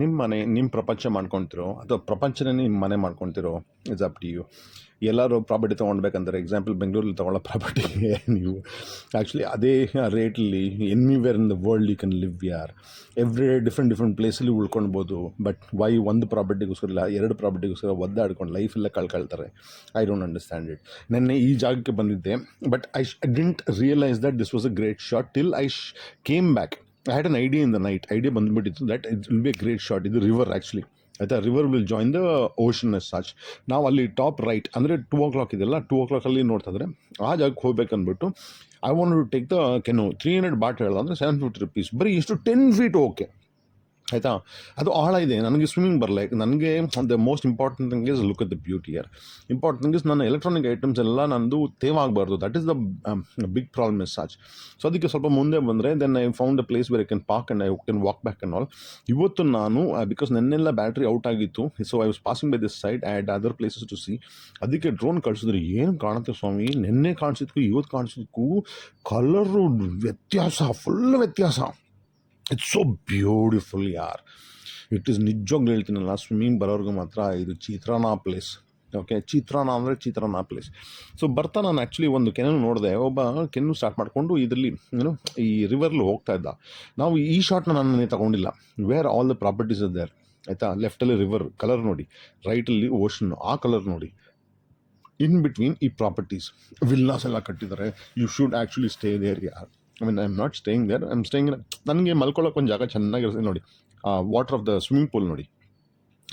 ನಿಮ್ಮ ಮನೆ ನಿಮ್ಮ ಪ್ರಪಂಚ ಮಾಡ್ಕೊತಿರೋ ಅಥವಾ ಪ್ರಪಂಚನೇ ನಿಮ್ಮ ಮನೆ ಮಾಡ್ಕೊತಿರೋ ಇಸ್ ಅಪ್ ಟು ಯು ಎಲ್ಲರೂ ಪ್ರಾಪರ್ಟಿ ತೊಗೊಳ್ಬೇಕಂದ್ರೆ ಎಕ್ಸಾಂಪಲ್ ಬೆಂಗಳೂರಲ್ಲಿ ತೊಗೊಳ್ಳೋ ಪ್ರಾಪರ್ಟಿ ನೀವು. ಆ್ಯಕ್ಚುಲಿ ಅದೇ ರೇಟಲ್ಲಿ anywhere in the world you can live ಯಾರ್? ಎವ್ರಿ ಡಿಫ್ರೆಂಟ್ ಡಿಫ್ರೆಂಟ್ ಪ್ಲೇಸಲ್ಲಿ ಉಳ್ಕೊಳ್ಬೋದು ಬಟ್ ವೈ ಒಂದು ಪ್ರಾಪರ್ಟಿಗೋಸ್ಕರ ಇಲ್ಲ, ಎರಡು ಪ್ರಾಪರ್ಟಿಗೋಸ್ಕರ ಒದ್ದಾಡ್ಕೊಂಡು ಲೈಫೆಲ್ಲ ಕಳ್ಕೊಳ್ತಾರೆ? ಐ ಡೋಂಟ್ ಅಂಡರ್ಸ್ಟ್ಯಾಂಡ್ ಇಟ್ ನೆನ್ನೆ ಈ ಜಾಗಕ್ಕೆ ಬಂದಿದ್ದೆ but I didn't realise that this was a great shot till I came back I had an idea in the night idea ಬಂದ್ಬಿಟ್ಟಿತ್ತು. That it will be great shot ಇದು river actually ಆಯಿತಾ river will join the ocean as such ನಾವು ಅಲ್ಲಿ top right ಅಂದರೆ two o'clock ಇದೆಲ್ಲ two ಓ ಕ್ಲಾಕಲ್ಲಿ ನೋಡ್ತಿದ್ರೆ ಆ ಜಾಗಕ್ಕೆ ಹೋಗ್ಬೇಕಂದ್ಬಿಟ್ಟು I want to take the canoe three hundred boat ಹೇಳೋದಂದ್ರೆ ಸೆವೆನ್ ಫಿಫ್ಟಿ ರುಪೀಸ್ ಬರೀ ಇಷ್ಟು ಟೆನ್ ಫೀಟ್ ಓಕೆ ಆಯಿತಾ? ಅದು ಆಳ ಇದೆ. ನನಗೆ ಸ್ವಿಮ್ಮಿಂಗ್ ಬರಲ್ಲ. ನನಗೆ the most important thing is look at the beauty here important thing is ನನ್ನ ಎಲೆಕ್ಟ್ರಾನಿಕ್ ಐಟಮ್ಸ್ ಎಲ್ಲ ನಂದು ತೇವಾಗಬಾರ್ದು. That is the big problem is such so ಅದಕ್ಕೆ ಸ್ವಲ್ಪ ಮುಂದೆ ಬಂದರೆ then I found the place where I can park and I can walk back and all ಇವತ್ತು ನಾನು because ನೆನ್ನೆಲ್ಲ ಬ್ಯಾಟ್ರಿ ಔಟ್ ಆಗಿತ್ತು. So I was passing by this side and other places to see ಅದಕ್ಕೆ drone ಕಳಿಸಿದ್ರೆ. ಏನು ಕಾಣುತ್ತೆ ಸ್ವಾಮಿ? ನೆನ್ನೆ ಕಾಣಿಸಿದ್ಕು, ಇವತ್ತು ಕಾಣಿಸಿದ್ಕು. ಕಲರು ವ್ಯತ್ಯಾಸ ಫುಲ್ ವ್ಯತ್ಯಾಸ. ಇಟ್ಸ್ ಸೋ ಬ್ಯೂಟಿಫುಲ್ ಯಾರ್ ಇಟ್ ಈಸ್ ನಿಜವಾಗ್ಲೂ ಹೇಳ್ತೀನಲ್ಲ ಸ್ವಿಮ್ಮಿಂಗ್ ಬರೋರ್ಗೆ ಮಾತ್ರ ಇದು ಚಿತ್ರಾನ್ನ ಪ್ಲೇಸ್ ಓಕೆ ಚಿತ್ರಾನ್ನ ಅಂದರೆ ಚಿತ್ರಾನ್ನ ಪ್ಲೇಸ್ ಸೊ ಬರ್ತಾ ನಾನು ಆ್ಯಕ್ಚುಲಿ ಒಂದು ಕೆನ್ನು ನೋಡಿದೆ. ಒಬ್ಬ ಕೆನ್ನು ಸ್ಟಾರ್ಟ್ ಮಾಡಿಕೊಂಡು ಇದರಲ್ಲಿ ಏನು ಈ ರಿವರ್ಲಿ ಹೋಗ್ತಾ ಇದ್ದ. ನಾವು ಈ ಶಾರ್ಟ್ನ ನಾನು ತಗೊಂಡಿಲ್ಲ. Where all the properties is ಆಯಿತಾ? ಲೆಫ್ಟಲ್ಲಿ ರಿವರ್ ಕಲರ್ ನೋಡಿ. ರೈಟಲ್ಲಿ ಓಷನ್ ಆ ಕಲರ್ ನೋಡಿ. ಇನ್ ಬಿಟ್ವೀನ್ ಈ ಪ್ರಾಪರ್ಟೀಸ್ ವಿಲ್ಲಾಸ್ ಎಲ್ಲ ಕಟ್ಟಿದ್ದಾರೆ. You should actually stay there ಯಾರ್ I mean I am not staying there I am staying ನನಗೆ ಮಲ್ಕೊಳ್ಳೋಕೆ ಒಂದು ಜಾಗ ಚೆನ್ನಾಗಿರುತ್ತೆ ನೋಡಿ. Water of the swimming pool ನೋಡಿ.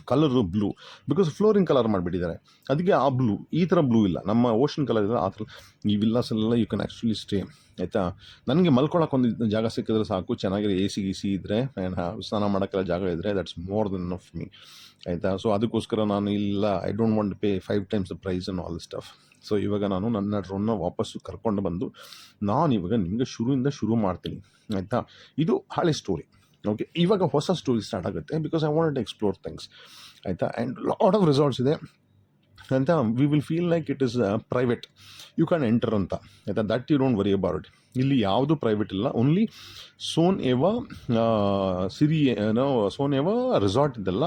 Colour blue because flooring colour ಮಾಡಿಬಿಟ್ಟಿದ್ದಾರೆ. ಅದಕ್ಕೆ ಆ ಬ್ಲೂ ಈ ಥರ ಬ್ಲೂ ಇಲ್ಲ. ನಮ್ಮ ಓಷನ್ ಕಲರ್ ಇದೆ ಆ ಥರ ಈ ವಿಲ್ಲಾಸ್ ಎಲ್ಲ ಯು ಕ್ಯಾನ್ ಆ್ಯಕ್ಚುಲಿ ಸ್ಟೇ ಆಯಿತಾ? ನನಗೆ ಮಲ್ಕೊಳಕ್ಕೆ ಒಂದು ಜಾಗ ಸಿಕ್ಕಿದ್ರೆ ಸಾಕು. ಚೆನ್ನಾಗಿರೋ ಎ ಸಿ ಗಿ ಸಿ ಇದ್ದರೆ ಸ್ನಾನ ಮಾಡೋಕ್ಕೆಲ್ಲ ಜಾಗ ಇದ್ದರೆ that's more than of me ಆಯಿತಾ? ಸೊ ಅದಕ್ಕೋಸ್ಕರ ನಾನು ಇಲ್ಲ I don't want pay five times the price and all stuff so ಇವಾಗ ನಾನು ನನ್ನ ಡ್ರೋನ್ನ ವಾಪಸ್ಸು ಕರ್ಕೊಂಡು ಬಂದು ನಾನು ಇವಾಗ ನಿಮಗೆ ಶುರುವಿಂದ ಶುರು ಮಾಡ್ತೀನಿ, ಆಯಿತಾ? ಇದು ಹಳೆ ಸ್ಟೋರಿ ಓಕೆ ಇವಾಗ ಹೊಸ ಸ್ಟೋರಿ ಸ್ಟಾರ್ಟ್ ಆಗುತ್ತೆ because I want explore things ಆಯಿತಾ? ಆ್ಯಂಡ್ ಲಾಟ್ ಆಫ್ ರಿಸಾರ್ಟ್ಸ್ ಇದೆ. ಅಂತ we will feel like it is private you can enter ಅಂತ, ಆಯಿತಾ? That you don't worry about ಇಲ್ಲಿ ಯಾವುದು ಪ್ರೈವೇಟ್ ಇಲ್ಲ. ಓನ್ಲಿ ಸೋನ್ ಎವ ಸಿರಿ ಏನೋ ಸೋನ್ ಎವ ರೆಸಾರ್ಟ್ ಇದೆಲ್ಲ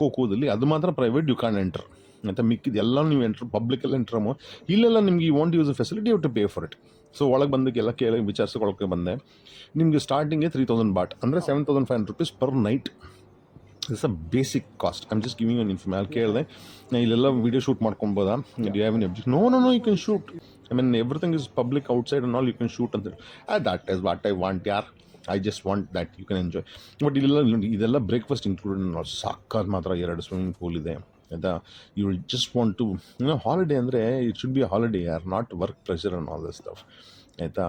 ಕೋಕೋದಲ್ಲಿ. ಅದು ಮಾತ್ರ ಪ್ರೈವೇಟ್ ಯು ಕ್ಯಾನ್ ಎಂಟರ್ ಅಂತ ಮಿಕ್ಕಿದ ಎಲ್ಲ ನೀವು ಎಂಟ್ರ್ ಪಬ್ಲಿಕಲ್ಲಿ ಎಂಟ್ರಮು ಇಲ್ಲೆಲ್ಲ ನಿಮ್ಗೆ ಈ want use a facility you to pay for it so ಒಳಗೆ ಬಂದಕ್ಕೆಲ್ಲ ಕೇಳಿ ವಿಚಾರಿಸ್ಕೊಳಕ್ಕೆ ಬಂದೆ. ನಿಮಗೆ ಸ್ಟಾರ್ಟಿಂಗ್ ತ್ರೀ ತೌಸಂಡ್ ಬಾಟ್ ಅಂದರೆ seven thousand five hundred rupees per night it's a basic cost I'm just giving an inform ಅಲ್ಲಿ ಕೇಳಿದೆ. ನಾ ಇಲ್ಲೆಲ್ಲ video shoot ಮಾಡ್ಕೊಬೋದಾ? You have an no no no you can shoot I mean everything is public outside and all you can shoot ಅಂತ that is what I want ಯಾರ್ I just want that you can enjoy but ಇಲ್ಲೆಲ್ಲ ಇದೆಲ್ಲ breakfast included ಸಾಕಾದ ಮಾತ್ರ ಎರಡು swimming pool ಇದೆ. ಆಯಿತಾ you just want to holiday ಅಂದರೆ it should be holiday or not work pressure on all this stuff ಆಯಿತಾ?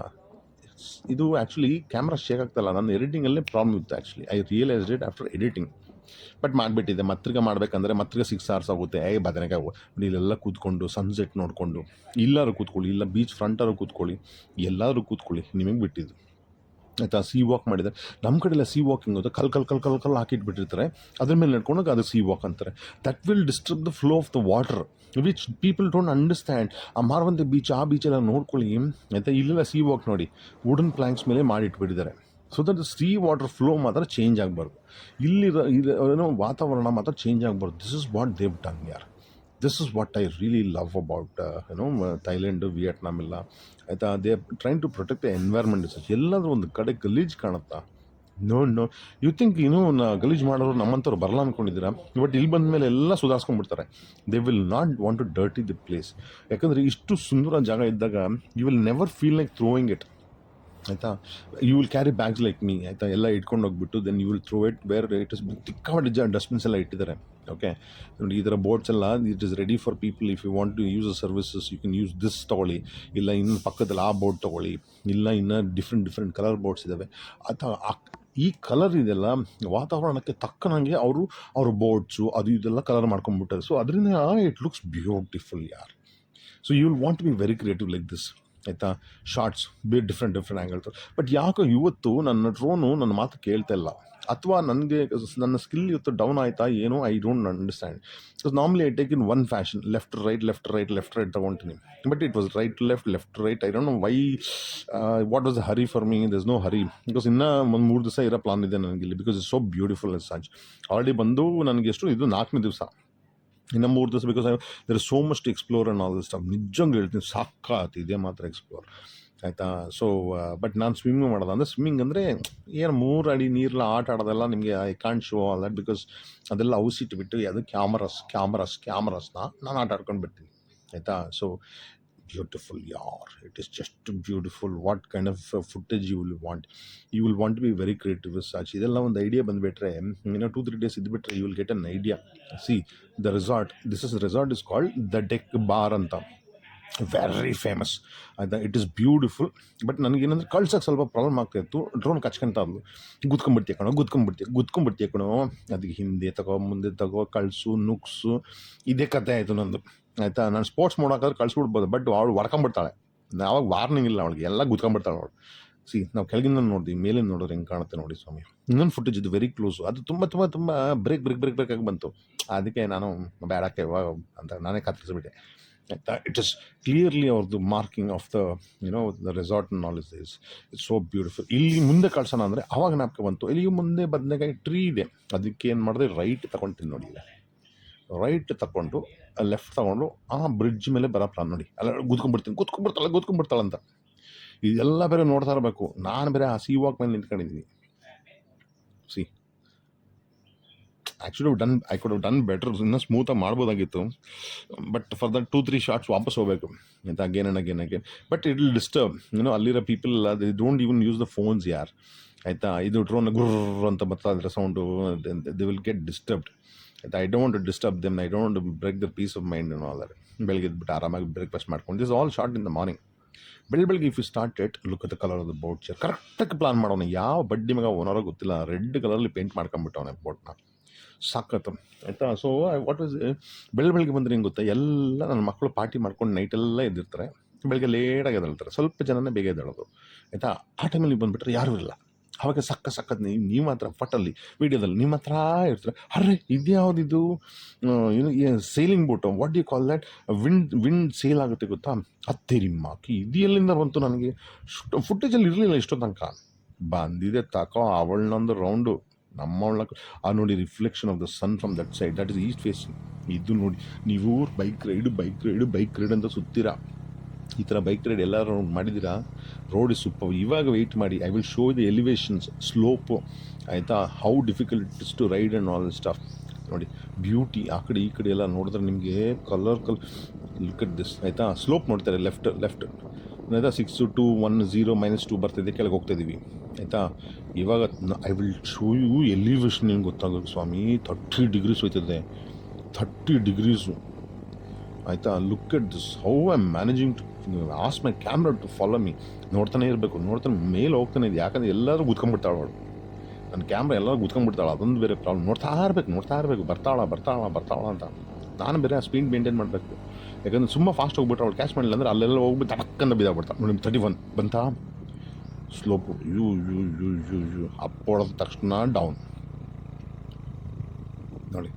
ಇದು ಆ್ಯಕ್ಚುಲಿ ಕ್ಯಾಮ್ರಾ ಶೇಕ್ ಆಗ್ತಲ್ಲ. ನನ್ನ ಎಡಿಟಿಂಗಲ್ಲೇ ಪ್ರಾಬ್ಲಮ್ ಇತ್ತು actually I realised it after editing but ಮಾಡಿಬಿಟ್ಟಿದೆ ಮತ್ರಿಗ ಮಾಡಬೇಕಂದ್ರೆ ಮತ್ರಿಗ ಸಿಕ್ಸ್ ಅವರ್ಸ್ ಆಗುತ್ತೆ. ಏ ಬದನೆಕಾಯಿ ಇಲ್ಲೆಲ್ಲ ಕೂತ್ಕೊಂಡು ಸನ್ಸೆಟ್ ನೋಡಿಕೊಂಡು, ಇಲ್ಲಾರು ಕೂತ್ಕೊಳ್ಳಿ, ಇಲ್ಲ ಬೀಚ್ ಫ್ರಂಟಾರು ಕೂತ್ಕೊಳ್ಳಿ ಎಲ್ಲರೂ ಕೂತ್ಕೊಳ್ಳಿ, ನಿಮಗೆ ಬಿಟ್ಟಿದ್ದು. ಆಯಿತಾ ಸಿ ವಾಕ್ ಮಾಡಿದರೆ ನಮ್ಮ ಕಡೆ ಎಲ್ಲ ಸಿ ವಾಕಿಂಗ್ ಅಂತ ಕಲ್ ಕಲ್ ಕಲ್ ಕಲ್ ಕಲ್ ಹಾಕಿಟ್ಬಿಟ್ಟಿರ್ತಾರೆ ಅದ್ರ ಮೇಲೆ ನಡ್ಕೊಂಡಾಗ ಅದು ಸಿ ವಾಕ್ ಅಂತಾರೆ. That will disturb the flow of the water which people don't understand ಆ ಮಾರವಂತೆ ಬೀಚ್ ಆ ಬೀಚೆಲ್ಲ ನೋಡ್ಕೊಳ್ಳಿ. ಆಯಿತಾ, ಇಲ್ಲೆಲ್ಲ ಸಿ ವಾಕ್ ನೋಡಿ. ವುಡನ್ ಪ್ಲ್ಯಾಂಕ್ಸ್ ಮೇಲೆ ಮಾಡಿಟ್ಬಿಟ್ಟಿದ್ದಾರೆ so that sea water flow ಮಾತ್ರ ಚೇಂಜ್ ಆಗಬಾರ್ದು. ಇಲ್ಲಿರೋ ಏನೋ ವಾತಾವರಣ ಮಾತ್ರ ಚೇಂಜ್ ಆಗಬಾರ್ದು. This is what they've done ಯಾರ್ this is what I really love about ಏನೋ ಥೈಲ್ಯಾಂಡು ವಿಯೆಟ್ನಾಮ್ ಎಲ್ಲ. ಆಯಿತಾ? They train to protect the environment ಎಲ್ಲಾದರೂ ಒಂದು ಕಡೆ ಗಲೀಜು ಕಾಣುತ್ತಾ? ನೋ ನೋ ಯು ಥಿಂಕ್ ಇನ್ನೂ ನಾ ಗಲೀಜು ಮಾಡೋರು ನಮ್ಮಂಥವ್ರು ಬರಲ್ಲ ಅಂದ್ಕೊಂಡಿದ್ದೀರಾ ಬಟ್ ಇಲ್ಲಿ ಬಂದ ಮೇಲೆ ಎಲ್ಲ ಸುಧಾರಿಸ್ಕೊಂಡ್ಬಿಡ್ತಾರೆ. They will not want to dirty the place ಯಾಕಂದರೆ ಇಷ್ಟು ಸುಂದರ ಜಾಗ ಇದ್ದಾಗ you will never feel like throwing it ಆಯಿತಾ? You will carry bags like me ಆಯಿತಾ? ಎಲ್ಲ ಇಟ್ಕೊಂಡು ಹೋಗ್ಬಿಟ್ಟು then you will throw it where it is ತಿಕ್ಕಾಡ ಜ ಡಸ್ಟ್ಬಿನ್ಸ್ ಎಲ್ಲ ಇಟ್ಟಿದ್ದಾರೆ. ಓಕೆ ನೋಡಿ, ಈ ಥರ ಬೋಟ್ಸ್ ಎಲ್ಲ it is ready for people if you want to use a services you can use this ತೊಗೊಳ್ಳಿ. ಇಲ್ಲ ಇನ್ನು ಪಕ್ಕದಲ್ಲಿ ಆ ಬೋರ್ಡ್ ತೊಗೊಳ್ಳಿ. ಇಲ್ಲ ಇನ್ನು ಡಿಫ್ರೆಂಟ್ ಡಿಫ್ರೆಂಟ್ ಕಲರ್ ಬೋರ್ಡ್ಸ್ ಇದ್ದಾವೆ ಅಥವಾ ಈ ಕಲರ್ ಇದೆಲ್ಲ ವಾತಾವರಣಕ್ಕೆ ತಕ್ಕನಂಗೆ ಅವರು ಅವ್ರ ಬೋರ್ಡ್ಸು ಅದು ಇದೆಲ್ಲ ಕಲರ್ ಮಾಡ್ಕೊಂಡ್ಬಿಟ್ಟಾರೆ. ಸೊ ಅದರಿಂದ ಇಟ್ ಲುಕ್ಸ್ ಬ್ಯೂಟಿಫುಲ್ ಯಾರ್? So you will want be very creative like this ಆಯಿತಾ? Shots be different different angle but ಯಾಕೋ ಇವತ್ತು ನನ್ನ ಡ್ರೋನು ನನ್ನ ಮಾತು ಕೇಳ್ತಾ ಇಲ್ಲ. ಅಥವಾ ನನಗೆ ನನ್ನ ಸ್ಕಿಲ್ ಇವತ್ತು ಡೌನ್ ಆಯಿತಾ ಏನೋ I don't understand because normally I take in one fashion left right left right left right ತಗೊಂತೀನಿ but it was right left left right I don't know why what was hurry for me thus no hurry because ಇನ್ನೂ ಒಂದು ಮೂರು ದಿವಸ ಇರೋ plan ಇದೆ ನನಗೆ ಇಲ್ಲಿ because it's so beautiful as such already ಬಂದು ನನಗೆ ಎಷ್ಟು, ಇದು ನಾಲ್ಕನೇ ದಿವಸ. ಇನ್ನು ಮೂರು ದಿವಸ because there so much explore and all this stuff ನಿಜಂಗೆ ಹೇಳ್ತೀನಿ, ಸಾಕಾತು, ಇದೇ ಮಾತ್ರ ಎಕ್ಸ್ಪ್ಲೋರ್ ಆಯಿತಾ? ಸೊ ಬಟ್ ನಾನು ಸ್ವಿಮ್ಮಿಂಗ್ ಮಾಡೋದು? ಅಂದರೆ ಸ್ವಿಮ್ಮಿಂಗ್ ಅಂದರೆ ಏನು ಮೂರು ಅಡಿ ನೀರೆಲ್ಲ ಆಟ ಆಡೋದೆಲ್ಲ ನಿಮಗೆ I can't show that because ಅದೆಲ್ಲ ಔಸಿಟ್ಟು ಬಿಟ್ಟು ಅದು ಕ್ಯಾಮರಸ್ ಕ್ಯಾಮರಸ್, ಕ್ಯಾಮರಸ್ನ ನಾನು ಆಟ ಆಡ್ಕೊಂಡು ಬಿಡ್ತೀನಿ. ಆಯಿತಾ? ಸೊ ಬ್ಯೂಟಿಫುಲ್ ಯಾರ್ it is just beautiful what kind of footage you will want you will want be very creative such ಇದೆಲ್ಲ ಒಂದು ಐಡಿಯಾ ಬಂದುಬಿಟ್ರೆ ಇನ್ನೂ two three days ಇದ್ಬಿಟ್ರೆ you will get an idea see the resort this is resort is called the deck bar ಅಂತ very famous ಆಯ್ತಾ it is beautiful but ನನಗೇನಂದ್ರೆ ಕಳ್ಸೋಕೆ ಸ್ವಲ್ಪ problem ಆಗ್ತಾಯಿತ್ತು ಡ್ರೋನ್ ಕಚ್ಕೊಂತ ಇದ್ಲು ಗುದ್ಕೊಂಬಿಡ್ತೀಯ ಕಣೋ ಗುದ್ಕೊಂಬಿಡ್ತೀಯ ಗುದ್ಕೊಂಬಿಡ್ತೀಯ ಕಣೋ. ಅದಕ್ಕೆ ಹಿಂದೆ ತಗೋ, ಮುಂದೆ ತಗೋ, ಕಳಿಸು, ನುಗ್ಸು. ಇದೇ ಕಥೆ ಆಯಿತು ನಂದು. ಆಯಿತಾ? ನಾನು ಸ್ಪೋರ್ಟ್ಸ್ ಮಾಡೋಕ್ಕಾದ್ರೆ ಕಳಿಸ್ಬಿಡ್ಬೋದು ಬಟ್ ಅವಳು ಹೊಡ್ಕೊಂಬಿಡ್ತಾಳೆ. ಯಾವಾಗ ವಾರ್ನಿಂಗ್ ಇಲ್ಲ ಅವಳಿಗೆ, ಎಲ್ಲ ಗುದ್ಕೊಂಬಿಡ್ತಾಳೆ ಅವಳು. ಸಿ ನಾವು ಕೆಳಗಿಂದ ನೋಡಿದ್ವಿ, ಮೇಲಿಂದ ನೋಡಿದ್ರೆ ಹೆಂಗೆ ಕಾಣುತ್ತೆ ನೋಡಿ ಸ್ವಾಮಿ. ಇನ್ನೊಂದು ಫುಟೇಜ್ ಇದು ವೆರಿ ಕ್ಲೋಸು ಅದು ತುಂಬ ತುಂಬ ತುಂಬ ಬ್ರೇಕ್ ಬ್ರೇಕ್ ಬ್ರೇಕ್ ಬ್ರೇಕಾಗಿ ಬಂತು. ಅದಕ್ಕೆ ನಾನು ಬೇಡಕ್ಕೆ ಅಂತ ನಾನೇ ಕತ್ತರಿಸ್ಬಿಟ್ಟೆ. ಆಯ್ತಾ? ಇಟ್ ಇಸ್ ಕ್ಲಿಯರ್ಲಿ ಅವ್ರದ್ದು marking of the you know the resort knowledge is it's so beautiful ಇಲ್ಲಿ ಮುಂದೆ ಕಳ್ಸೋಣ ಅಂದರೆ ಅವಾಗ ನಾಪ್ಕೆ ಬಂತು. ಇಲ್ಲಿ ಮುಂದೆ ಬದನೆಕಾಯಿ ಟ್ರೀ ಇದೆ. ಅದಕ್ಕೆ ಏನು ಮಾಡಿದೆ? ರೈಟ್ ತಗೊಳ್ತೀನಿ ನೋಡಿ. ರೈಟ್ ತಗೊಂಡು, ಲೆಫ್ಟ್ ತಗೊಂಡು, ಆ ಬ್ರಿಡ್ಜ್ ಮೇಲೆ ಬರೋ ಪ್ಲಾನ್ ನೋಡಿ. ಅಲ್ಲ, ಗುದ್ಕೊಂಡ್ಬಿಡ್ತೀನಿ ಕೂತ್ಕೊಂಡು ಗುದ್ಕೊಂಡ್ಬಿಡ್ತಾಳೆ ಅಂತ. ಇದೆಲ್ಲ ಬೇರೆ ನೋಡ್ತಾ ಇರಬೇಕು. ನಾನು ಬೇರೆ ಆ ಸಿ ವಾಕ್ ಮೇಲೆ ನಿಂತ್ಕೊಂಡಿದ್ದೀನಿ. See actually done I could done better ಇನ್ನೂ ಸ್ಮೂತಾಗಿ ಮಾಡ್ಬೋದಾಗಿತ್ತು. But for that two three shots ವಾಪಸ್ ಹೋಗಬೇಕು. ಅಂತ again and again again but it will disturb ಏನೋ ಅಲ್ಲಿರೋ people they don't even use the phones ಯಾರ್? ಆಯಿತಾ? ಇದು ಡ್ರೋನ್ ಗುರ್ರ್ ಅಂತ ಬರ್ತಾ ಇದ್ರೆ sound they will get disturbed I don't disturb them I don't break the peace of mind ಏನೋ ಅದರ ಬೆಳಗ್ಗೆ ಎದ್ಬಿಟ್ಟು ಆರಾಮಾಗಿ ಬ್ರೇಕ್ಫಾಸ್ಟ್ ಮಾಡ್ಕೊಂಡು this all short in the morning ಬೆಳ್ ಬೆಳಗ್ಗೆ if you start it look the colour of the boat chair ಕರೆಕ್ಟಾಗಿ plan ಮಾಡೋಣ. ಯಾವ ಬಡ್ಡಿ ಮಗ ಓನರೋ ಗೊತ್ತಿಲ್ಲ. ರೆಡ್ ಕಲರಲ್ಲಿ ಪೇಂಟ್ ಮಾಡ್ಕೊಂಬಿಟ್ಟವನೆ ಬೋಟ್ನ ಸಾಕತ್ತು. ಆಯಿತಾ? ಸೊ ವಾಟ್ ಇಸ್ ಬೆಳ್ ಬೆಳಗ್ಗೆ ಬಂದರೆ ಹೆಂಗೆ ಗೊತ್ತಾ? ಎಲ್ಲ ನನ್ನ ಮಕ್ಕಳು ಪಾರ್ಟಿ ಮಾಡ್ಕೊಂಡು ನೈಟೆಲ್ಲ ಎದ್ದಿರ್ತಾರೆ. ಬೆಳಗ್ಗೆ ಲೇಟಾಗಿ ಎದ್ದೇಳ್ತಾರೆ. ಸ್ವಲ್ಪ ಜನನೇ ಬೇಗ ಎದ್ದೇಳೋದು. ಆಯಿತಾ? ಆ ಟೈಮಲ್ಲಿ ಬಂದುಬಿಟ್ರೆ ಯಾರೂ ಇಲ್ಲ. ಅವಾಗ ಸಕ್ಕ ಸಕ್ಕತ್ ನೀವು ನೀವು ಮಾತ್ರ ಫಟಲ್ಲಿ ವೀಡಿಯೋದಲ್ಲಿ ನಿಮ್ಮ ಹತ್ರ ಇರ್ತಾರೆ. ಅರ್ರೆ, ಇದ್ಯಾವುದಿದು? ಏನು sailing boat what you call that wind wind sail ಆಗುತ್ತೆ ಗೊತ್ತಾ? ಹತ್ತಿರಿಮ್ಮಾಕಿ ಇದು ಎಲ್ಲಿಂದ ಬಂತು ನನಗೆ. ಫುಟೇಜಲ್ಲಿ ಇರಲಿಲ್ಲ ಇಷ್ಟೋ ತನಕ. ಬಂದಿದೆ ತಕೋ ಅವಳನ್ನೊಂದು ರೌಂಡು ನಮ್ಮವಳ ಆ ನೋಡಿ reflection of the sun from that side that is east facing ಇದು ನೋಡಿ ನೀವು bike ride bike ride bike ride ಅಂತ ಸುತ್ತೀರಾ? ಈ ಥರ ಬೈಕ್ ರೈಡ್ ಎಲ್ಲರೂ ಮಾಡಿದ್ದೀರಾ? ರೋಡ್ ಇಸ್ ಸೂಪರ್ ಇವಾಗ ವೆಯ್ಟ್ ಮಾಡಿ I will show the elevations slope ಆಯಿತಾ? How difficult is to ride and all stuff ನೋಡಿ ಬ್ಯೂಟಿ ಆ ಕಡೆ ಈ ಕಡೆ ಎಲ್ಲ ನೋಡಿದ್ರೆ ನಿಮಗೆ ಕಲರ್ ಕಲ್ ಲುಕ್ ಅಟ್ ದಿಸ್ ಆಯಿತಾ? ಸ್ಲೋಪ್ ನೋಡ್ತಾರೆ ಲೆಫ್ಟ್ ಲೆಫ್ಟ್ ಆಯಿತಾ? Six two one zero minus two ಬರ್ತಿದೆ, ಕೆಳಗೆ ಹೋಗ್ತಾ ಇದ್ದೀವಿ ಆಯಿತಾ? ಇವಾಗ I will show you elevation ನಿಮ್ಗೆ ಗೊತ್ತಾಗೋದು, ಸ್ವಾಮಿ. ಥರ್ಟಿ ಡಿಗ್ರೀಸ್ ಹೋಯ್ತದೆ. ಥರ್ಟಿ ಡಿಗ್ರೀಸು ಆಯಿತಾ? Look at this how I am managing to as my camera to follow me ನೋಡ್ತಾನೆ ಇರಬೇಕು, ನೋಡ್ತಾನೆ ಮೇಲೆ ಹೋಗ್ತಾನೆ ಇದು ಯಾಕಂದ್ರೆ ಎಲ್ಲರೂ ಗುದ್ಕೊಂಡ್ಬಿಡ್ತಾಳೆ ಅವಳು ನನ್ನ ಕ್ಯಾಮ್ರಾ ಎಲ್ಲರೂ ಗುದ್ಕೊಂಡ್ಬಿಡ್ತಾಳೆ ಅದೊಂದು ಬೇರೆ ಪ್ರಾಬ್ಲಮ್ ನೋಡ್ತಾ ಇರಬೇಕು ನೋಡ್ತಾ ಇರಬೇಕು. ಬರ್ತಾಳ ಬರ್ತಾಳ ಬರ್ತಾಳ ಅಂತ. ನಾನು ಬೇರೆ ಸ್ಪೀಡ್ ಮೇಂಟೈನ್ ಮಾಡಬೇಕು. ಯಾಕಂದ್ರೆ ತುಂಬ ಫಾಸ್ಟ್ ಹೋಗ್ಬಿಟ್ರೆ ಅವಳು ಕ್ಯಾಶ್ ಮಾಡಿಲ್ಲ ಅಂದ್ರೆ ಅಲ್ಲೆಲ್ಲ ಹೋಗ್ಬಿಟ್ಟು ತಡಕ್ಕಂದ ಬಿದ್ದಾಗ್ಬಿಡ್ತಾಳೆ. ನೋಡಿ ತರ್ಟಿ ಒನ್ ಬಂತಾ? Slope you you you you you up ಹೊಡೆದ ತಕ್ಷಣ ಡೌನ್ ನೋಡಿ.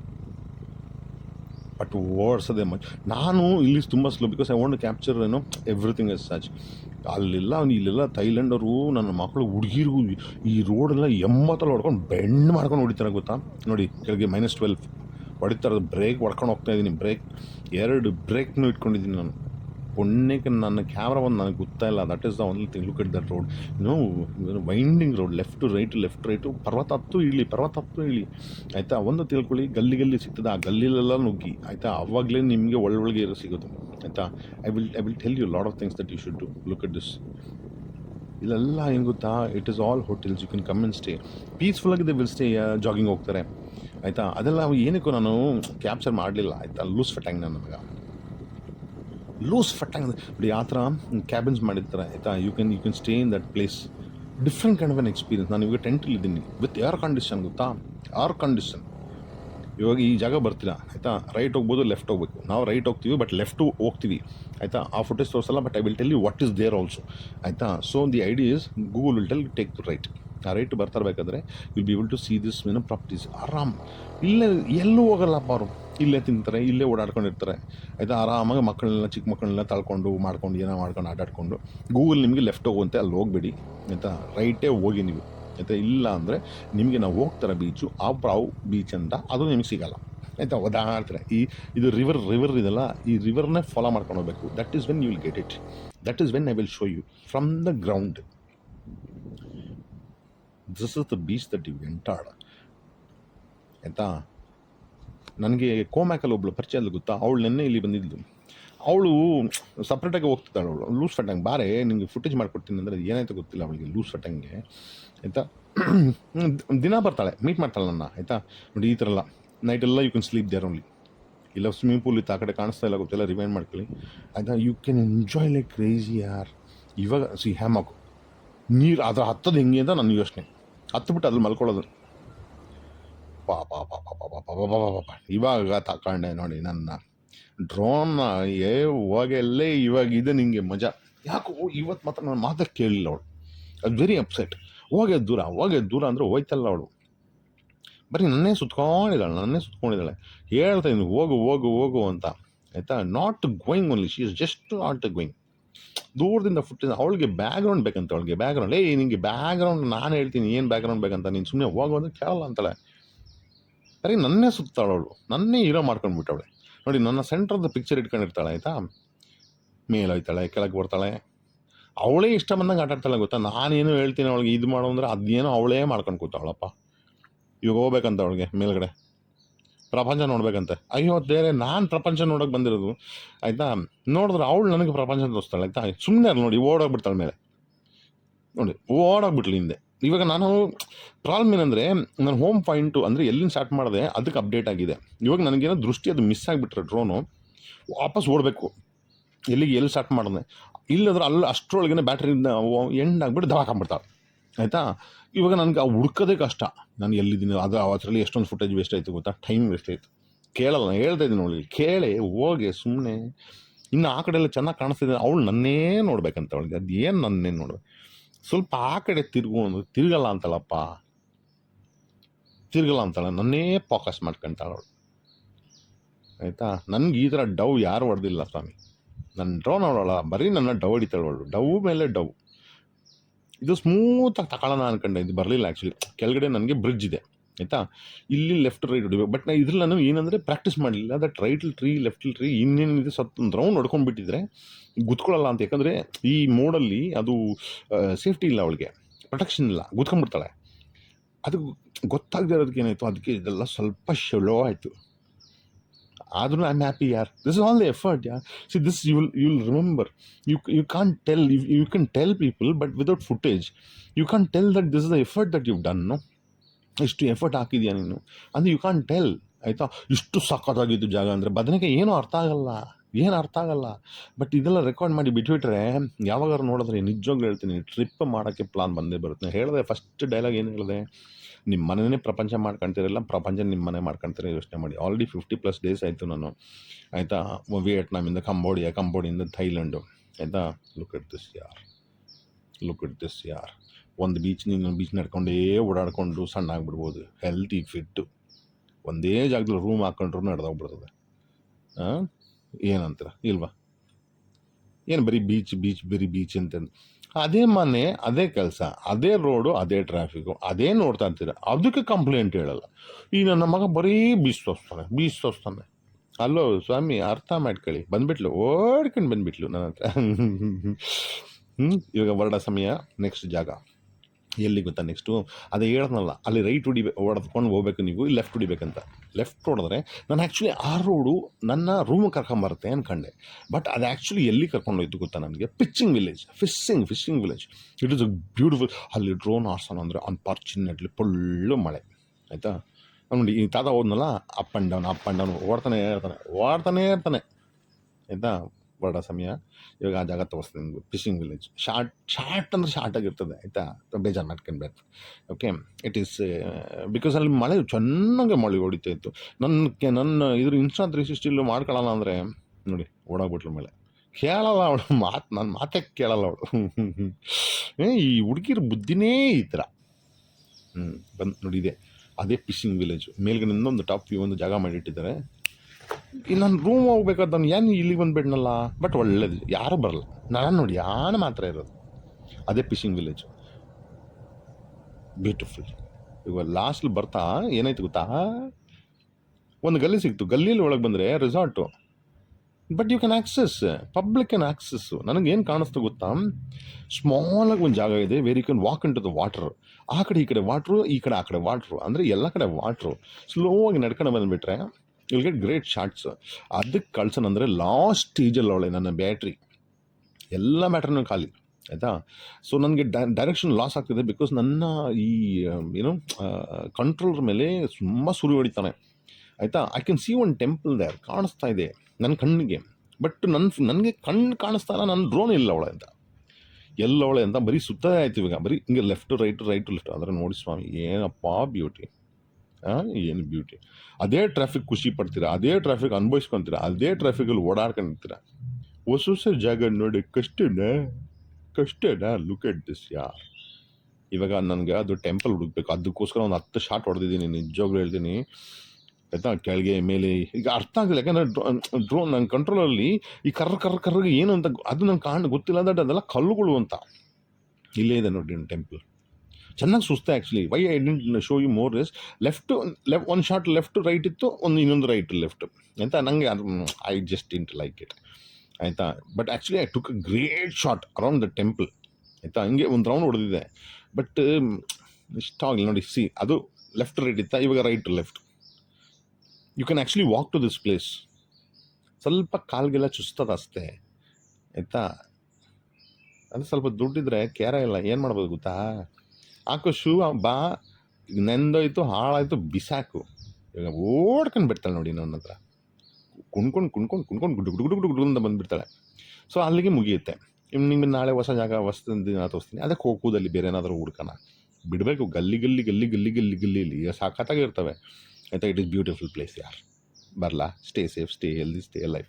ಬಟ್ ಓಡಿಸೋದೇ ಮಚ್ ನಾನು ಇಲ್ಲಿ ತುಂಬ slow because I want capture ಏನೋ ಎವ್ರಿಥಿಂಗ್ ಇಸ್ ಸಚ್ ಅಲ್ಲೆಲ್ಲ ಅವ್ನು ಇಲ್ಲೆಲ್ಲ ಅವರು ನನ್ನ ಮಕ್ಕಳು ಹುಡುಗಿರಿಗೂ ಈ ರೋಡೆಲ್ಲ ಎಂಬತ್ತಲ್ಲಿ ಹೊಡ್ಕೊಂಡು ಬೆಂಡ್ ಮಾಡ್ಕೊಂಡು ಹೊಡಿತಾರೆ ಗೊತ್ತಾ? ನೋಡಿ, ಕೆಳಗೆ ಮೈನಸ್ ಟ್ವೆಲ್ವ್ ಹೊಡಿತಾರೆ ಬ್ರೇಕ್ ಹೊಡ್ಕೊಂಡು ಹೋಗ್ತಾ ಇದ್ದೀನಿ ಬ್ರೇಕ್ ಎರಡು ಬ್ರೇಕ್ನೂ ಇಟ್ಕೊಂಡಿದ್ದೀನಿ ನಾನು. ಪುಣ್ಯಕ್ಕೆ ನನ್ನ ಕ್ಯಾಮ್ರಾ ಒಂದು ನನಗೆ ಗೊತ್ತಾಯಿಲ್ಲ that is the only thing look at that road no winding road left right left right ಪರ್ವತ ಹತ್ತು ಇಳಿ ಪರ್ವತ ಹತ್ತು ಇಳಿ ಆಯಿತಾ? ಒಂದು ತಿಳ್ಕೊಳ್ಳಿ, ಗಲ್ಲಿ ಗಲ್ಲಿ ಸಿಗ್ತದೆ ಆ ಗಲ್ಲಿಲೆಲ್ಲ ನುಗ್ಗಿ. ಆಯಿತಾ? ಅವಾಗಲೇ ನಿಮಗೆ ಒಳ್ಳೊಳಗೆ ಇರೋ ಸಿಗೋದು. ಆಯಿತಾ? I will I will tell you lot of things that you should do look at this ಇಲ್ಲೆಲ್ಲ ಏನು ಗೊತ್ತಾ? It is all hotels you can come and stay ಪೀಸ್ಫುಲ್ಲಾಗಿದೆ will stay jogging ಹೋಗ್ತಾರೆ. ಆಯಿತಾ? ಅದೆಲ್ಲ ಏನಕ್ಕೂ ನಾನು ಕ್ಯಾಪ್ಚರ್ ಮಾಡಲಿಲ್ಲ. ಆಯಿತಾ? ಲೂಸ್ ಫೆಟಂಗ್ ಮಗ? ಲೂಸ್ ಫಟ್ಟಂಗ್ ನೋಡಿ, ಆ ಥರ ಕ್ಯಾಬಿನ್ಸ್ ಮಾಡಿರ್ತಾರೆ, ಆಯಿತಾ? You can you can stay in that place different kind of an experience ನಾನು ಇವಾಗ ಟೆಂಟಲ್ಲಿ ಇದ್ದೀನಿ. ವಿತ್ ಏರ್ ಕಂಡೀಷನ್ ಗೊತ್ತಾ? ಏರ್ ಕಂಡೀಷನ್ ಇವಾಗ ಈ ಜಾಗ ಬರ್ತಿಲ್ಲ ಆಯಿತಾ? ರೈಟ್ ಹೋಗ್ಬೋದು ಲೆಫ್ಟ್ ಹೋಗ್ಬೇಕು. ನಾವು ರೈಟ್ ಹೋಗ್ತೀವಿ ಬಟ್ ಲೆಫ್ಟು ಹೋಗ್ತೀವಿ. ಆಯಿತಾ? ಆ footage ತೋರಿಸಲ್ಲ but I will tell you what is there also ಆಯಿತಾ? So the idea is Google will tell take to right ಆ right ಬರ್ತಿರ್ಬೇಕಾದ್ರೆ will be able to see this ಏನೋ properties ಆರಾಮ್. ಇಲ್ಲ ಎಲ್ಲೂ ಹೋಗಲ್ಲಪ್ಪ ಅವರು ಇಲ್ಲೇ ತಿಂತಾರೆ, ಇಲ್ಲೇ ಓಡಾಡ್ಕೊಂಡಿರ್ತಾರೆ. ಆಯಿತಾ? ಆರಾಮಾಗಿ ಮಕ್ಕಳನ್ನೆಲ್ಲ, ಚಿಕ್ಕ ಮಕ್ಕಳನ್ನೆಲ್ಲ ತಳ್ಕೊಂಡು, ಮಾಡ್ಕೊಂಡು, ಏನೋ ಮಾಡ್ಕೊಂಡು, ಆಟಾಡ್ಕೊಂಡು ಗೂಗಲ್ ನಿಮಗೆ ಲೆಫ್ಟ್ ಹೋಗುವಂತೆ ಅಲ್ಲಿ ಹೋಗ್ಬೇಡಿ, ಆಯಿತಾ? ರೈಟೇ ಹೋಗಿ ನೀವು, ಆಯಿತಾ? ಇಲ್ಲ ಅಂದರೆ ನಿಮಗೆ ನಾವು ಹೋಗ್ತಾರೆ ಬೀಚು ಆ ಪ್ರಾವ್ ಬೀಚ್ ಅಂತ ಅದು ನಿಮಗೆ ಸಿಗಲ್ಲ, ಆಯಿತಾ? ಉದಾಹರಣೆ ಈ, ಇದು ರಿವರ್ ರಿವರ್ ಇದೆಲ್ಲ, ಈ ರಿವರ್ನೇ ಫಾಲೋ ಮಾಡ್ಕೊಂಡು ಹೋಗ್ಬೇಕು. That is when you will get it that is when I will show you from the ground this is the beach that you entered ಆಯಿತಾ? ನನಗೆ ಕೋಮ್ಯಾಕಲ್ಲಿ ಒಬ್ಳು ಪರಿಚಯ ಅಲ್ಲಿ ಗೊತ್ತಾ? ಅವಳು ನೆನ್ನೆ ಇಲ್ಲಿ ಬಂದಿದ್ದು ಅವಳು ಸಪ್ರೇಟಾಗಿ ಹೋಗ್ತಿದ್ದಾಳೆ ಅವಳು. ಲೂಸ್ ಫಟ್ಟಂಗೆ ಬಾರೆ ನಿಮಗೆ ಫುಟೇಜ್ ಮಾಡಿಕೊಡ್ತೀನಿ ಅಂದರೆ ಏನಾಯ್ತು ಗೊತ್ತಿಲ್ಲ ಅವಳಿಗೆ ಲೂಸ್ ಫಟ್ಟಂಗೆ ಆಯಿತಾ? ದಿನ ಬರ್ತಾಳೆ ಮೀಟ್ ಮಾಡ್ತಾಳೆ ನನ್ನ, ಆಯಿತಾ? ನೋಡಿ, ಈ ಥರ ಎಲ್ಲ. ನೈಟೆಲ್ಲ you can sleep there only ಇಲ್ಲ ಸ್ವಿಮ್ಮಿಂಗ್ ಪೂಲ್ ಇತ್ತು, ಆ ಕಡೆ ಕಾಣಿಸ್ತಾ ಇಲ್ಲ ಗೊತ್ತಿಲ್ಲ ರಿವೈಂಡ್ ಮಾಡ್ಕೊಳ್ಳಿ. ಆಯಿತಾ? You can enjoy like crazy ಯಾರ್. ಇವಾಗ ಸಿ ಹ್ಯಾಮಾಕು ನೀರು ಆದ್ರೆ ಹತ್ತೋದು ಹೆಂಗೆ ಅಂತ ನನ್ನ ಯೋಚನೆ. ಹತ್ಬಿಟ್ಟು ಅದ್ರಲ್ಲಿ ಮಲ್ಕೊಳ್ಳೋದು. ಪಾಪ ಪಾಪ ಪಾಪ ಪಾಪ ಇವಾಗ ತಕೊಂಡೆ ನೋಡಿ ನನ್ನ ಡ್ರೋನ್ನ ಏ ಹೋಗೆಲ್ಲೇ ಇವಾಗ ಇದು ನಿಮಗೆ ಮಜಾ ಯಾಕೋ ಇವತ್ತು ಮಾತ್ರ ನನ್ನ ಮಾತಾ ಕೇಳಿಲ್ಲ ಅವಳು ಅದು ವೆರಿ ಅಪ್ಸೆಟ್ ಹೋಗೆ ದೂರ ಹೋಗೆ ದೂರ ಅಂದರೆ ಹೋಯ್ತಲ್ಲ ಅವಳು ಬರೀ ನನ್ನೇ ಸುತ್ಕೊಂಡಿದ್ದಾಳೆ ನನ್ನೇ ಸುತ್ಕೊಂಡಿದ್ದಾಳೆ ಹೇಳ್ತಾ ಇದ್ದೀನಿ ಹೋಗು ಹೋಗು ಹೋಗು ಅಂತ ಆಯ್ತಾ not going only she is just not going ದೂರದಿಂದ ಫುಟ್ ಅವಳಿಗೆ ಬ್ಯಾಗ್ರೌಂಡ್ ಬೇಕಂತ ಅವಳಿಗೆ ಬ್ಯಾಗ್ರೌಂಡ್ ಏಯ್ ನಿಂಗೆ ಬ್ಯಾಗ್ರೌಂಡ್ ನಾನು ಹೇಳ್ತೀನಿ ಏನು ಬ್ಯಾಗ್ರೌಂಡ್ ಬೇಕಂತ ನೀನು ಸುಮ್ಮನೆ ಹೋಗು ಅಂದ್ರೆ ಕೇಳಲ್ಲ ಅಂತಾಳೆ ಬರೀ ನನ್ನೇ ಸುತ್ತಾಳೆ ಅವಳು ನನ್ನೇ ಹೀರೋ ಮಾಡ್ಕೊಂಡ್ಬಿಟ್ಟವಳೆ. ನೋಡಿ, ನನ್ನ ಸೆಂಟ್ರದ ಪಿಕ್ಚರ್ ಇಟ್ಕೊಂಡಿರ್ತಾಳೆ, ಆಯಿತಾ? ಮೇಲೆ ಹೋಯ್ತಾಳೆ ಕೆಳಗೆ ಬರ್ತಾಳೆ. ಅವಳೇ ಇಷ್ಟ ಬಂದಂಗೆ ಆಟಾಡ್ತಾಳೆ ಗೊತ್ತಾ? ನಾನೇನು ಹೇಳ್ತೀನಿ ಅವಳಿಗೆ, ಇದು ಮಾಡು ಅಂದ್ರೆ ಅದೇನೋ ಅವಳೇ ಮಾಡ್ಕೊಂಡು ಕೂತಾವಳಪ್ಪ ಇವಾಗ ಹೋಗ್ಬೇಕಂತ ಅವಳಿಗೆ, ಮೇಲ್ಗಡೆ. ಪ್ರಪಂಚ ನೋಡ್ಬೇಕಂತೆ. ಅಯ್ಯೋ ಬೇರೆ ನಾನು ಪ್ರಪಂಚ ನೋಡೋಕೆ ಬಂದಿರೋದು. ಆಯಿತಾ? ನೋಡಿದ್ರೆ ಅವಳು ನನಗೆ ಪ್ರಪಂಚ ತೋರಿಸ್ತಾಳೆ, ಆಯಿತಾ? ಸುಮ್ಮನೆ ನೋಡಿ, ಓಡೋಗ್ಬಿಡ್ತಾಳೆ ಮೇಲೆ. ನೋಡಿ, ಓಡೋಗ್ಬಿಟ್ಲು ಹಿಂದೆ. ಇವಾಗ ನಾನು ಪ್ರಾಬ್ಲಮ್ ಏನಂದರೆ, ನಾನು ಹೋಮ್ ಪಾಯಿಂಟು ಅಂದರೆ ಎಲ್ಲಿಂದ ಸ್ಟಾರ್ಟ್ ಮಾಡಿದೆ, ಅದಕ್ಕೆ ಅಪ್ಡೇಟ್ ಆಗಿದೆ. ಇವಾಗ ನನಗೇನೋ ದೃಷ್ಟಿ ಅದು ಮಿಸ್ ಆಗಿಬಿಟ್ರೆ ಡ್ರೋನು ವಾಪಸ್ ಓಡಬೇಕು. ಎಲ್ಲಿಗೆ ಎಲ್ಲಿ ಸ್ಟಾರ್ಟ್ ಮಾಡಿದೆ. ಇಲ್ಲದ್ರೆ ಅಲ್ಲಿ ಅಷ್ಟರೊಳಗಿನ ಬ್ಯಾಟ್ರಿಯಿಂದ ಎಂಡ್ ಆಗಿಬಿಟ್ಟು ದವಾಕೊಂಬಿಡ್ತಾಳೆ ಆಯಿತಾ? ಇವಾಗ ನನಗೆ ಆ ಹುಡ್ಕೋದೇ ಕಷ್ಟ. ನಾನು ಎಲ್ಲಿದ್ದೀನಿ, ಅದು ಅದರಲ್ಲಿ ಎಷ್ಟೊಂದು ಫುಟೇಜ್ ವೇಸ್ಟ್ ಆಯಿತು ಗೊತ್ತಾ? ಟೈಮ್ ವೇಸ್ಟ್ ಆಯಿತು. ಕೇಳಲ್ಲ ನಾನು ಹೇಳ್ತಾ ಇದ್ದೀನಿ ನೋಡಿ, ಕೇಳಿ, ಹೋಗಿ ಸುಮ್ಮನೆ ಇನ್ನು ಆ ಕಡೆ ಎಲ್ಲ ಚೆನ್ನಾಗಿ ಕಾಣಿಸ್ತಿದೆ. ಅವಳು ನನ್ನೇ ನೋಡ್ಬೇಕಂತ ಅವಳಿಗೆ. ಅದು ಏನು ನನ್ನೇ ನೋಡ್ಬೇಕು? ಸ್ವಲ್ಪ ಆ ಕಡೆ ತಿರುಗು ಅಂದ್ರೆ ತಿರುಗಲ್ಲ ಅಂತಳಪ್ಪ. ತಿರುಗಲ್ಲ ಅಂತಾಳೆ, ನನ್ನೇ ಫೋಕಸ್ ಮಾಡ್ಕೊಂತಾಳೆ ಅವಳು. ಆಯಿತಾ? ನನಗೆ ಈ ಥರ ಡವ್ ಯಾರು ಹೊಡೆದಿಲ್ಲ ಸ್ವಾಮಿ. ನನ್ನ ಡ್ರೋನ್ ಅವಳಲ್ಲ ಬರೀ ನನ್ನ ಡವ್ ಹೊಡಿತಾಳೆ ಅವಳು. ಡವ್ ಮೇಲೆ ಡವ್ ಇದು ಸ್ಮೂತಾಗಿ ತಗೊಳ್ಳೋಣ ಅನ್ಕೊಂಡೆ, ಇದು ಬರಲಿಲ್ಲ ಆ್ಯಕ್ಚುಲಿ ಕೆಳಗಡೆ ನನಗೆ ಬ್ರಿಡ್ಜ್ ಇದೆ. ಆಯಿತಾ? ಇಲ್ಲಿ ಲೆಫ್ಟ್ ರೈಟ್ ಹೊಡಿಬೇಕು. ಬಟ್ ನಾ ಇದ್ರಲ್ಲಿ ನಾನು ಏನಂದರೆ ಪ್ರಾಕ್ಟೀಸ್ ಮಾಡಲಿಲ್ಲ. That right tree left tree ಇನ್ನೇನಿದೆ ಒಂದು ರೌಂಡ್ ಹೊಡ್ಕೊಂಡ್ಬಿಟ್ಟಿದ್ರೆ ಗುತ್ಕೊಳ್ಳಲ್ಲ ಅಂತ. ಯಾಕಂದರೆ ಈ ಮೋಡಲ್ಲಿ ಅದು ಸೇಫ್ಟಿ ಇಲ್ಲ ಅವಳಿಗೆ. ಪ್ರೊಟೆಕ್ಷನ್ ಇಲ್ಲ. ಗುತ್ಕೊಂಡ್ಬಿಡ್ತಾಳೆ. ಅದು ಗೊತ್ತಾಗದೇ ಇರೋದಕ್ಕೆ ಏನಾಯಿತು? ಅದಕ್ಕೆ ಇದೆಲ್ಲ ಸ್ವಲ್ಪ ಶೆಲೋ ಆಯಿತು. ಆದ್ರೂ ಐ ಆಮ್ ಹ್ಯಾಪಿ ಯಾರ್? This is all the effort ಯಾರ್? See this you will you will remember you you can't you can tell people but without footage you can't tell that this is the effort that you done no ಇಷ್ಟು effort ಹಾಕಿದ್ಯಾ ನೀನು? ಅಂದರೆ you corn tell ಆಯಿತಾ? ಇಷ್ಟು ಸಖತ್ತಾಗಿದ್ದು ಜಾಗ ಅಂದರೆ ಬದನೆಗೆ ಏನೂ ಅರ್ಥ ಆಗಲ್ಲ, ಏನು ಅರ್ಥ ಆಗಲ್ಲ. ಬಟ್ ಇದೆಲ್ಲ ರೆಕಾರ್ಡ್ ಮಾಡಿ ಬಿಟ್ಬಿಟ್ರೆ ಯಾವಾಗಾರು ನೋಡಿದ್ರೆ ನಿಜವಾಗ್ಲೂ ಹೇಳ್ತೀನಿ ಟ್ರಿಪ್ ಮಾಡೋಕ್ಕೆ ಪ್ಲಾನ್ ಬಂದೇ ಬರುತ್ತೆ. ಹೇಳಿದೆ ಫಸ್ಟ್ ಡೈಲಾಗ್ ಏನು ಹೇಳಿದೆ? ನಿಮ್ಮ ಮನೆಯೇ ಪ್ರಪಂಚ ಮಾಡ್ಕೊಳ್ತಿರಲ್ಲ ಪ್ರಪಂಚ ನಿಮ್ಮ ಮನೆ ಮಾಡ್ಕೊಳ್ತೀರ ಯೋಚನೆ ಮಾಡಿ. ಆಲ್ರೆಡಿ ಫಿಫ್ಟಿ ಪ್ಲಸ್ ಡೇಸ್ ಆಯಿತು ನಾನು. ಆಯಿತಾ? ವಿಯೆಟ್ನಾಮಿಂದ ಕಂಬೋಡಿಯಾ, ಕಂಬೋಡಿಯಿಂದ ಥೈಲ್ಯಾಂಡು. ಆಯಿತಾ? ಲುಕ್ ಇಟ್ ದಿಸ್ ಯಾರ್ ಲುಕ್ ಇಟ್ ದಿಸ್ ಯಾರ್ ಒಂದು ಬೀಚ್ ಇನ್ನೊಂದು ಬೀಚ್ ನಡ್ಕೊಂಡೇ ಓಡಾಡ್ಕೊಂಡು ಸಣ್ಣ ಆಗ್ಬಿಡ್ಬೋದು ಹೆಲ್ತಿ ಫಿಟ್ಟು ಒಂದೇ ಜಾಗದಲ್ಲಿ ರೂಮ್ ಹಾಕೊಂಡ್ರು ನಡೆದೋಗ್ಬಿಡ್ತದೆ. ಹಾಂ ಏನಂತೀರ? ಇಲ್ವಾ? ಏನು ಬರೀ ಬೀಚ್ ಬೀಚ್ ಬರೀ ಬೀಚ್ ಅಂತಂದು ಅದೇ ಮನೆ, ಅದೇ ಕೆಲಸ, ಅದೇ ರೋಡು ಅದೇ ಟ್ರಾಫಿಕ್ಕು ಅದೇ ನೋಡ್ತಾ ಇರ್ತೀರ. ಅದಕ್ಕೆ ಕಂಪ್ಲೇಂಟ್ ಹೇಳಲ್ಲ. ಈ ನನ್ನ ಮಗ ಬರೀ ಬೀಚ್ ತೋರಿಸ್ತಾನೆ ಬೀಚ್ ತೋರಿಸ್ತಾನೆ. ಅಲ್ಲೋ ಸ್ವಾಮಿ, ಅರ್ಥ ಮಾಡ್ಕೊಳ್ಳಿ. ಬಂದ್ಬಿಟ್ಲು, ಓಡ್ಕೊಂಡು ಬಂದ್ಬಿಟ್ಲು ನನ್ನ ಹತ್ರ ಇವಾಗ ಹೊರಡೋ ಸಮಯ ನೆಕ್ಸ್ಟ್ ಜಾಗ. ಎಲ್ಲಿ ಗೊತ್ತಾ ನೆಕ್ಸ್ಟು ಅದೇ ಹೇಳ್ದನಲ್ಲ, ಅಲ್ಲಿ ರೈಟ್ ಹೊಡಿ ಹೊಡೆದ್ಕೊಂಡು ಹೋಗ್ಬೇಕು ನೀವು ಲೆಫ್ಟ್ ಹೊಡಿಬೇಕಂತ ಲೆಫ್ಟ್ ಹೊಡೆದ್ರೆ ನಾನು ಆ್ಯಕ್ಚುಲಿ ಆ ರೋಡು ನನ್ನ ರೂಮ್ ಕರ್ಕೊಂಬರುತ್ತೆ ಅಂದ್ಕೊಂಡೆ ಬಟ್ ಅದು ಆ್ಯಕ್ಚುಲಿ ಎಲ್ಲಿ ಕರ್ಕೊಂಡೋಯ್ತು ಗೊತ್ತಾ ನನಗೆ? Fishing village fishing fishing village it is a beautiful ಅಲ್ಲಿ ಡ್ರೋನ್ ಆರ್ಸೋಣ ಅಂದರೆ ಅನ್ಫಾರ್ಚುನೇಟ್ಲಿ ಫುಲ್ಲು ಮಳೆ. ಆಯಿತಾ? ನೋಡಿ, ಈ ತಾತ ಹೋದ್ನಲ್ಲ up and down up and down ಓಡ್ತಾನೆ ಇರ್ತಾನೆ ಓಡ್ತಾನೆ ಇರ್ತಾನೆ. ಆಯಿತಾ? ಹೊರಡೋ ಸಮಯ. ಇವಾಗ ಆ ಜಾಗ ತೋರಿಸ್ತೀನಿ ಫಿಶಿಂಗ್ ವಿಲೇಜ್ ಶಾರ್ಟ್ ಶಾರ್ಟ್ ಅಂದರೆ ಶಾರ್ಟ್ ಆಗಿರ್ತದೆ ಆಯಿತಾ? ಬೇಜಾರು ಮಾಡ್ಕೊಳ್ಬೇಕು ಓಕೆ ಇಟ್ ಈಸ್ ಬಿಕಾಸ್ ಅಲ್ಲಿ ಮಳೆ ಚೆನ್ನಾಗಿ ಮಳೆ ಹೊಡಿತಾ ಇತ್ತು. ನನ್ನ ನನ್ನ ಇದ್ರ ಇನ್ಸ್ಟಾ ತ್ರೀ ಸಿಕ್ಸ್ಟಿಲು ಮಾಡ್ಕೊಳ್ಳೋಣ ಅಂದರೆ, ನೋಡಿ, ಓಡಾಗ್ಬಿಟ್ಲ ಮೇಲೆ ಕೇಳಲ್ಲ ಅವಳು, ಮಾತು ನನ್ನ ಮಾತೇ ಕೇಳಲ್ಲ ಅವಳು. ಈ ಹುಡುಗಿರ ಬುದ್ಧಿನೇ ಈ ಥರ ಹ್ಞೂ ಬಂದು, ನೋಡಿ ಇದೆ. ಅದೇ ಫಿಶಿಂಗ್ ವಿಲೇಜ್ ಮೇಲ್ಗಡೆಯಿಂದ ಒಂದು ಟಾಪ್ ವ್ಯೂ ಒಂದು ಜಾಗ ಮಾಡಿಟ್ಟಿದ್ದಾರೆ. ಇಲ್ಲಿ ನಾನು ರೂಮ್ ಹೋಗ್ಬೇಕಾದ ನಾನು ಏನು ಇಲ್ಲಿಗೆ ಬಂದುಬಿಡ್ನಲ್ಲ ಬಟ್ ಒಳ್ಳೇದು, ಯಾರೂ ಬರಲ್ಲ. ನಾನು ನೋಡಿ ಯಾರು ಮಾತ್ರ ಇರೋದು. ಅದೇ ಫಿಶಿಂಗ್ ವಿಲೇಜ್ ಬ್ಯೂಟಿಫುಲ್ ಇವಾಗ ಲಾಸ್ಟ್ ಬರ್ತಾ, ಏನಾಯ್ತು ಗೊತ್ತಾ? ಒಂದು ಗಲ್ಲಿ ಸಿಕ್ತು. ಗಲ್ಲಿಯಲ್ಲಿ ಒಳಗೆ ಬಂದರೆ resort but you can access public can access ನನಗೇನು ಕಾಣಿಸ್ತು ಗೊತ್ತಾ? ಸ್ಮಾಲಾಗಿ ಒಂದು ಜಾಗ ಇದೆ very can walk in to the water ಆ ಕಡೆ ಈ ಕಡೆ ವಾಟ್ರು ಈ ಕಡೆ ಆ ಕಡೆ ವಾಟ್ರು ಅಂದರೆ ಎಲ್ಲ ಕಡೆ ವಾಟ್ರು ಸ್ಲೋ ಆಗಿ ನಡ್ಕೊಂಡು ಬಂದುಬಿಟ್ರೆ ವಿಲ್ ಗೆಟ್ ಗ್ರೇಟ್ ಶಾರ್ಟ್ಸ್ ಅದಕ್ಕೆ ಕಳ್ಸೋಣಂದರೆ ಲಾಸ್ಟ್ ಸ್ಟೇಜಲ್ಲಿ ಅವಳೆ ನನ್ನ ಬ್ಯಾಟ್ರಿ ಎಲ್ಲ ಮ್ಯಾಟ್ರನ್ನು ಖಾಲಿ, ಆಯಿತಾ? ಸೊ ನನಗೆ ಡೈರೆಕ್ಷನ್ ಲಾಸ್ ಆಗ್ತಿದೆ ಬಿಕಾಸ್ ನನ್ನ ಈ ಏನು ಕಂಟ್ರೋಲರ್ ಮೇಲೆ ತುಂಬ ಸುರಿ ಹೊಡಿತಾನೆ. ಆಯಿತಾ? I can see one temple they ಕಾಣಿಸ್ತಾ ಇದೆ ನನ್ನ ಕಣ್ಣಿಗೆ. ಬಟ್ ನನ್ನ ನನಗೆ ಕಣ್ಣು ಕಾಣಿಸ್ತಾ ಇಲ್ಲ ನನ್ನ ಡ್ರೋನ್ ಇಲ್ಲ ಅವಳೆ ಅಂತ. ಎಲ್ಲವಳೆ ಅಂತ ಬರೀ ಸುತ್ತದೇ ಆಯ್ತು ಇವಾಗ. ಬರೀ ಹಿಂಗೆ ಲೆಫ್ಟು ರೈಟು ರೈಟು ಲೆಫ್ಟ್ ಅಂದರೆ ನೋಡಿ ಸ್ವಾಮಿ, ಏನಪ್ಪ ಬ್ಯೂಟಿ ಏನು ಬ್ಯೂಟಿ ಅದೇ ಟ್ರಾಫಿಕ್ ಖುಷಿ ಪಡ್ತೀರಾ? ಅದೇ ಟ್ರಾಫಿಕ್ ಅನುಭವಿಸ್ಕೊಂತೀರಾ? ಅದೇ ಟ್ರಾಫಿಕಲ್ಲಿ ಓಡಾಡ್ಕೊಂಡಿರ್ತೀರ ಹೊಸ ಹೊಸ ಜಾಗ ನೋಡಿ, ಕಷ್ಟನಾ? ಕಷ್ಟನಾ? ಲುಕ್ ಎಟ್ ದಿಸ್ ಯಾರ್? ಇವಾಗ ನನಗೆ ಅದು ಟೆಂಪಲ್ ಹುಡುಕ್ಬೇಕು. ಅದಕ್ಕೋಸ್ಕರ ಒಂದು ಹತ್ತು ಶಾಟ್ ಹೊಡೆದಿದ್ದೀನಿ, ನಿಜವಾಗ್ಲೂ ಹೇಳ್ತೀನಿ. ಆಯ್ತಾ? ಕೆಳಗೆ, ಮೇಲೆ. ಈಗ ಅರ್ಥ ಆಗಿಲ್ಲ ಯಾಕಂದ್ರೆ ಡ್ರೋನ್ ನನ್ನ ಕಂಟ್ರೋಲಲ್ಲಿ ಈ ಕರ್ರ ಕರ್ರ, ಕರ್ರಗೆ ಏನು ಅಂತ ಅದು ನಂಗೆ ಕಾಣ್, ಗೊತ್ತಿಲ್ಲ ಅಂದ್ರೆ ಅದೆಲ್ಲ ಕಲ್ಲುಗಳು ಅಂತ. ಇಲ್ಲೇ ಇದೆ ನೋಡಿ ಟೆಂಪಲ್ ಚೆನ್ನಾಗಿ ಸುಸ್ತೆ actually why I didn't show you more is left left ಒಂದು ಶಾರ್ಟ್ ಲೆಫ್ಟ್ ರೈಟ್ ಇತ್ತು, ಒಂದು ಇನ್ನೊಂದು ರೈಟ್ ಲೆಫ್ಟ್ ಅಂತ ನನಗೆ ಅದು ಐ ಜಸ್ಟ್ ಇಂಟ್ ಲೈಕ್ ಇಟ್ ಆಯಿತಾ? But actually I took a great shot around the temple ಆಯಿತಾ? ಹಂಗೆ ಒಂದು ರೌಂಡ್ ಹೊಡೆದಿದೆ ಬಟ್ ಇಷ್ಟ ಆಗಲಿ ನೋಡಿ. ಸಿ ಅದು ಲೆಫ್ಟ್ ರೈಟ್ ಇತ್ತಾ? ಇವಾಗ right left you can actually walk to this place ಸ್ವಲ್ಪ ಕಾಲ್ಗೆಲ್ಲ ಚುಸ್ತದ ಅಷ್ಟೇ. ಆಯಿತಾ? ಅದು ಸ್ವಲ್ಪ ದುಡ್ಡಿದ್ರೆ ಕೇರ ಇಲ್ಲ. ಏನು ಮಾಡ್ಬೋದು ಗೊತ್ತಾ? ಹಾಕು ಶೂ ಬಾ, ನೆಂದೋಯ್ತು, ಹಾಳಾಯ್ತು, ಬಿಸಾಕು. ಇವಾಗ ಓಡ್ಕೊಂಡು ಬಿಡ್ತಾಳೆ ನೋಡಿ ನನ್ನ ಹತ್ರ. ಕುಣ್ಕೊಂಡು ಕುಣ್ಕೊಂಡು ಕುಣ್ಕೊಂಡು ಗುಡು ಗುಡು ಗುಡ್ಡು ಗುಡ್ಡು ಅಂತ ಬಂದುಬಿಡ್ತಾಳೆ. ಸೊ ಅಲ್ಲಿಗೆ ಮುಗಿಯುತ್ತೆ. ಇನ್ನು ನಿಮಗೆ ನಾಳೆ ಹೊಸ ಜಾಗ, ಹೊಸ ದಿನ ತೋರಿಸ್ತೀನಿ. ಅದಕ್ಕೆ ಹೋಗೋದಲ್ಲಿ ಬೇರೆ ಏನಾದರೂ ಹುಡ್ಕೋಣ ಬಿಡಬೇಕು, ಗಲ್ಲಿ ಗಲ್ಲಿ ಗಲ್ಲಿ ಗಲ್ಲಿ ಗಲ್ಲಿ ಗಲ್ಲಿ ಗಲ್ಲಿಲಿ ಸಾಕತ್ತಾಗಿರ್ತವೆ ಆಯಿತಾ, ಇಟ್ ಇಸ್ ಬ್ಯೂಟಿಫುಲ್ ಪ್ಲೇಸ್ ಯಾರ್? ಬರಲಾ? Stay safe, stay healthy, stay life.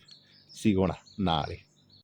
ಸಿಗೋಣ ನಾಳೆ.